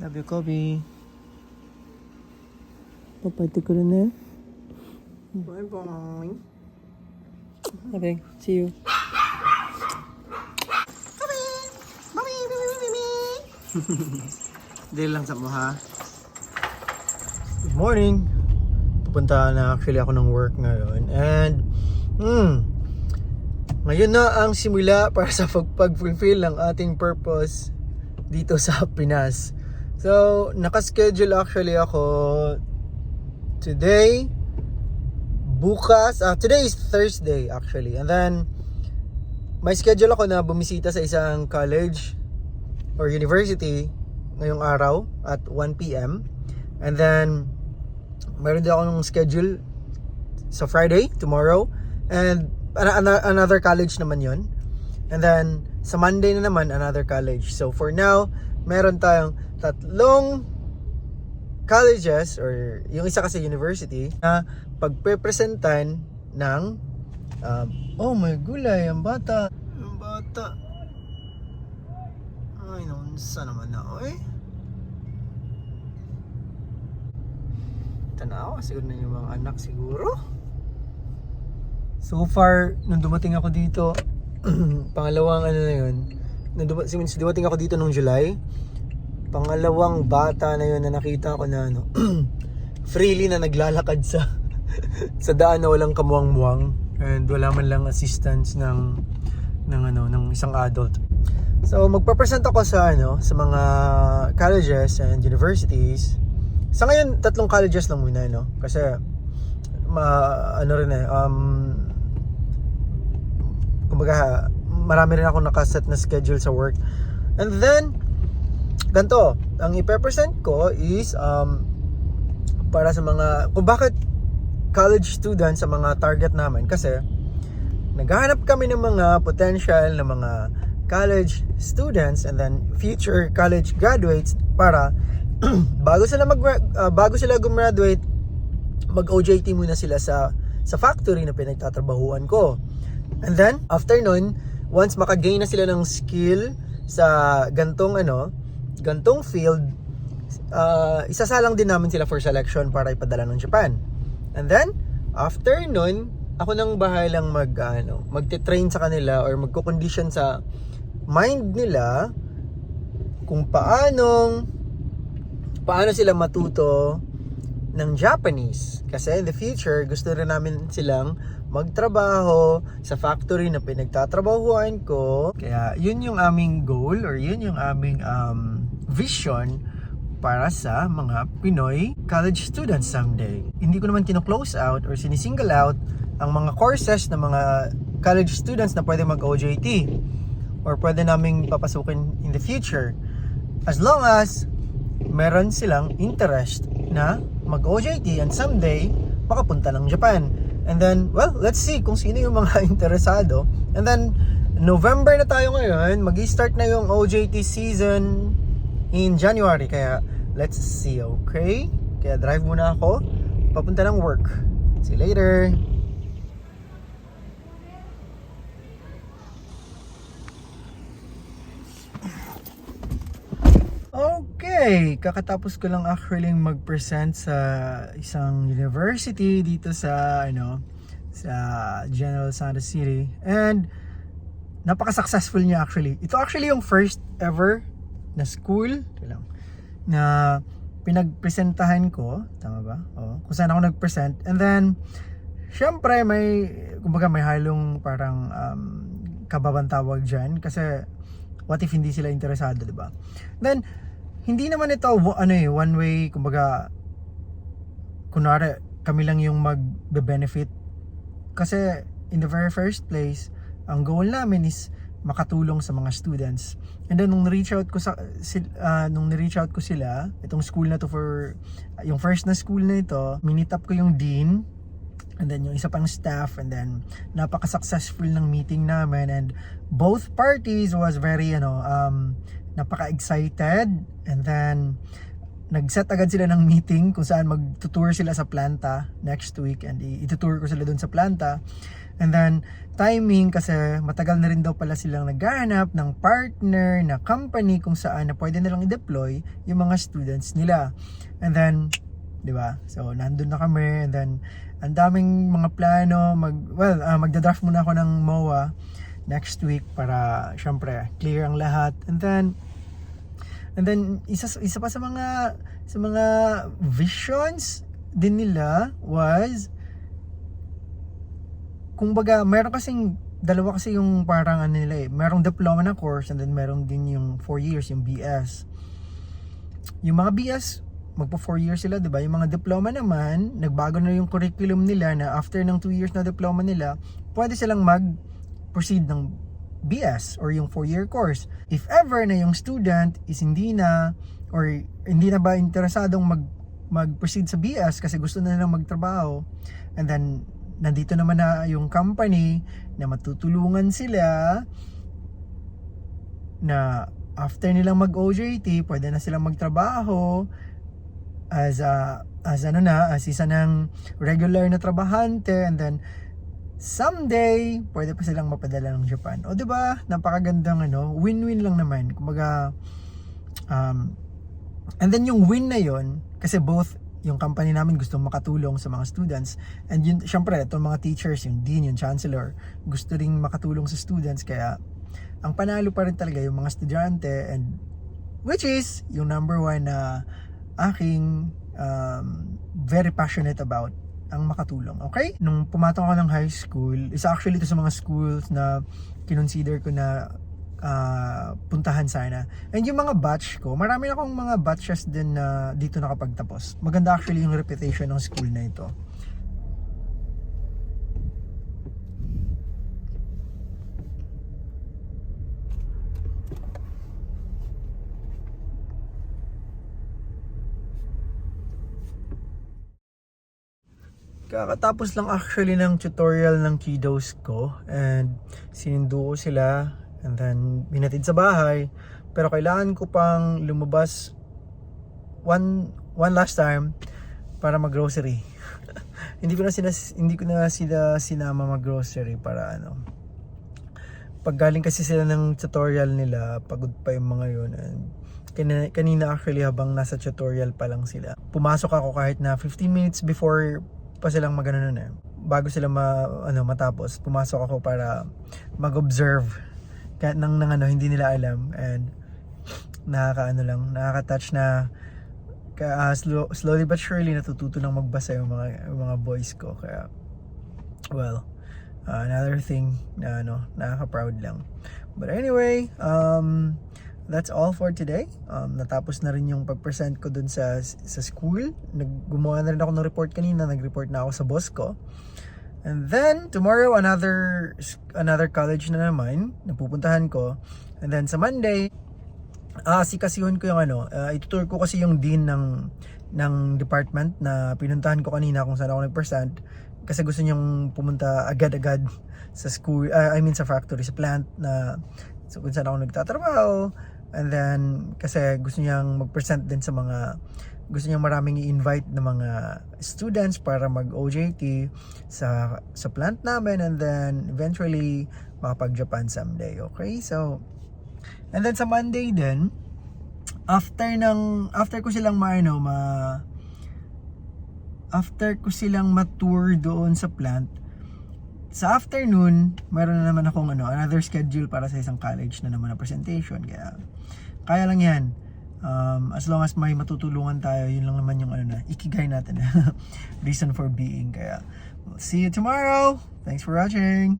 Love you, Kobe. Papayte ko rin eh. Bye-bye. Okay, see you. Dahil lang sa mo ha. Good morning. Pupunta na actually ako ng work ngayon. And, hmm, ngayon na ang simula para sa pag- pag-fulfill ng ating purpose dito sa Pinas. So, nakaschedule actually ako today, bukas, ah, today is Thursday actually. And then, may schedule ako na bumisita sa isang college or university ngayong araw at 1 p.m. And then, meron din ako ng schedule sa Friday, tomorrow. And an- an- another college naman yon And then, sa Monday na naman, another college. So, for now, meron tayong tatlong colleges or yung isa kasi university na pagpe-presentan ng um, oh my gulay, ang bata. Ang bata. Ay, nunsa naman na ako eh. Siguro na yung mga anak siguro. So far, nung dumating ako dito, pangalawang ano na yun, since dumating ako dito nung July, pangalawang bata na yun na nakita ko na ano, freely na naglalakad sa sa daan na walang kamuwang-muwang and wala man lang assistance ng ng ano ng isang adult. So magpa-present ako sa ano sa mga colleges and universities. Sa ngayon tatlong colleges lang muna no kasi ma ano rin eh um kumbaga marami rin ako nakaset na schedule sa work. And then ganto, ang i-present ko is um para sa mga kung bakit college students sa mga target namin kasi naghahanap kami ng mga potential na mga college students and then future college graduates para bago sila mag uh, bago sila gumraduate mag OJT muna sila sa sa factory na pinagtatrabahuan ko. And then after nun, once makagain na sila ng skill sa gantong ano, gantong field, uh, isasalang din namin sila for selection para ipadala ng Japan. And then, after nun, ako nang bahalang mag, ano, magte-train sa kanila or magko-condition sa mind nila kung paanong paano sila matuto ng Japanese. Kasi in the future, gusto rin namin silang magtrabaho sa factory na pinagtatrabahuan ko. Kaya yun yung aming goal or yun yung aming um, vision para sa mga Pinoy college students someday. Hindi ko naman kino-close out or sinisingle out ang mga courses ng mga college students na pwede mag-OJT or pwede naming papasukin in the future. As long as meron silang interest na mag-OJT and someday makapunta ng Japan. And then, well, let's see kung sino yung mga interesado. And then, November na tayo ngayon, mag-start na yung OJT season in January. Kaya, let's see, okay? Kaya drive muna ako, papunta ng work. See you later! Okay, kakatapos ko lang actually mag-present sa isang university dito sa ano sa General Santos City and napaka-successful niya actually. Ito actually yung first ever na school lang, na pinagpresentahan ko, tama ba? Oh, kung saan ako nag-present. And then syempre may kumbaga may halong parang um, kababang tawag diyan kasi what if hindi sila interesado, 'di ba? Then hindi naman ito ano eh one way kumbaga kunwari kami lang yung magbe-benefit. Kasi in the very first place ang goal namin is makatulong sa mga students. And then nung reach out ko sa ah, nung reach out ko sila itong school na to for yung first na school na ito minit up ko yung dean and then yung isa pang staff and then napaka-successful ng meeting namin and both parties was very ano um napaka-excited and then nag-set agad sila ng meeting kung saan magtutour sila sa planta next week and itutour ko sila doon sa planta. And then, timing kasi matagal na rin daw pala silang naghahanap ng partner na company kung saan na pwede nilang i-deploy yung mga students nila. And then, di ba? So, nandun na kami and then, ang daming mga plano, mag, well, ah, magda-draft muna ako ng MOA next week para, syempre, clear ang lahat. And then, and then, isa, isa pa sa mga, sa mga visions din nila was, kumbaga, meron kasing dalawa kasi yung parang ano nila eh. Merong diploma na course and then meron din yung 4 years, yung BS. Yung mga BS, magpo 4 years sila, 'di ba? Yung mga diploma naman, nagbago na yung curriculum nila na after ng 2 years na diploma nila, pwede silang mag proceed ng BS or yung 4-year course. If ever na yung student is hindi na or hindi na ba interesadong mag mag-proceed sa BS kasi gusto na nilang magtrabaho and then nandito naman na yung company na matutulungan sila na after nilang mag-OJT, pwede na silang magtrabaho as a as ano na, as isa ng regular na trabahante and then someday pwede pa silang mapadala ng Japan. O 'di ba? Napakagandang ano, win-win lang naman. Kumbaga um and then yung win na yon kasi both yung company namin gusto makatulong sa mga students and yun syempre itong mga teachers yung dean yung chancellor gusto ring makatulong sa students kaya ang panalo pa rin talaga yung mga estudyante and which is yung number one na aking um, very passionate about ang makatulong. Okay? Nung pumatong ako ng high school, isa actually ito sa mga schools na kinonsider ko na ah, puntahan sana. And yung mga batch ko, marami na akong mga batches din na dito nakapagtapos. Maganda actually yung reputation ng school na ito. Kakatapos lang actually ng tutorial ng kiddos ko and sinundo ko sila and then binatid sa bahay pero kailangan ko pang lumabas one one last time para mag-grocery. hindi ko na sila hindi ko na sila sinama mag-grocery para ano. Pag galing kasi sila ng tutorial nila, pagod pa yung mga yun and kanina, kanina actually habang nasa tutorial pa lang sila. Pumasok ako kahit na 15 minutes before pa silang magano nun eh. Bago sila ma, ano, matapos, pumasok ako para mag-observe. Kahit nang, nang ano, hindi nila alam and nakaka ano lang, nakaka-touch na ka, ah, slow, slowly but surely natututo lang magbasa yung mga yung mga boys ko. Kaya well uh, another thing na ano nakaka-proud lang. But anyway um that's all for today. Um, natapos na rin yung pag-present ko dun sa, sa school. Naggumawa na rin ako ng report kanina. Nag-report na ako sa boss ko. And then, tomorrow, another another college na naman. Napupuntahan ko. And then, sa Monday, ah si kasihon ko yung ano, uh, itutur ko kasi yung dean ng ng department na pinuntahan ko kanina kung saan ako nag-present kasi gusto niyang pumunta agad-agad sa school, ah, I mean sa factory, sa plant na so kung saan ako nagtatrabaho and then kasi gusto niyang mag-present din sa mga gusto niyang maraming i-invite na mga students para mag-OJT sa sa plant namin and then eventually makapag-Japan someday. Okay? So and then sa Monday din after ng after ko silang maano ma after ko silang ma-tour doon sa plant sa afternoon, meron na naman akong ano, another schedule para sa isang college na naman na presentation. Kaya, kaya lang yan. Um, as long as may matutulungan tayo, yun lang naman yung ano na, ikigay natin. Reason for being. Kaya, see you tomorrow. Thanks for watching.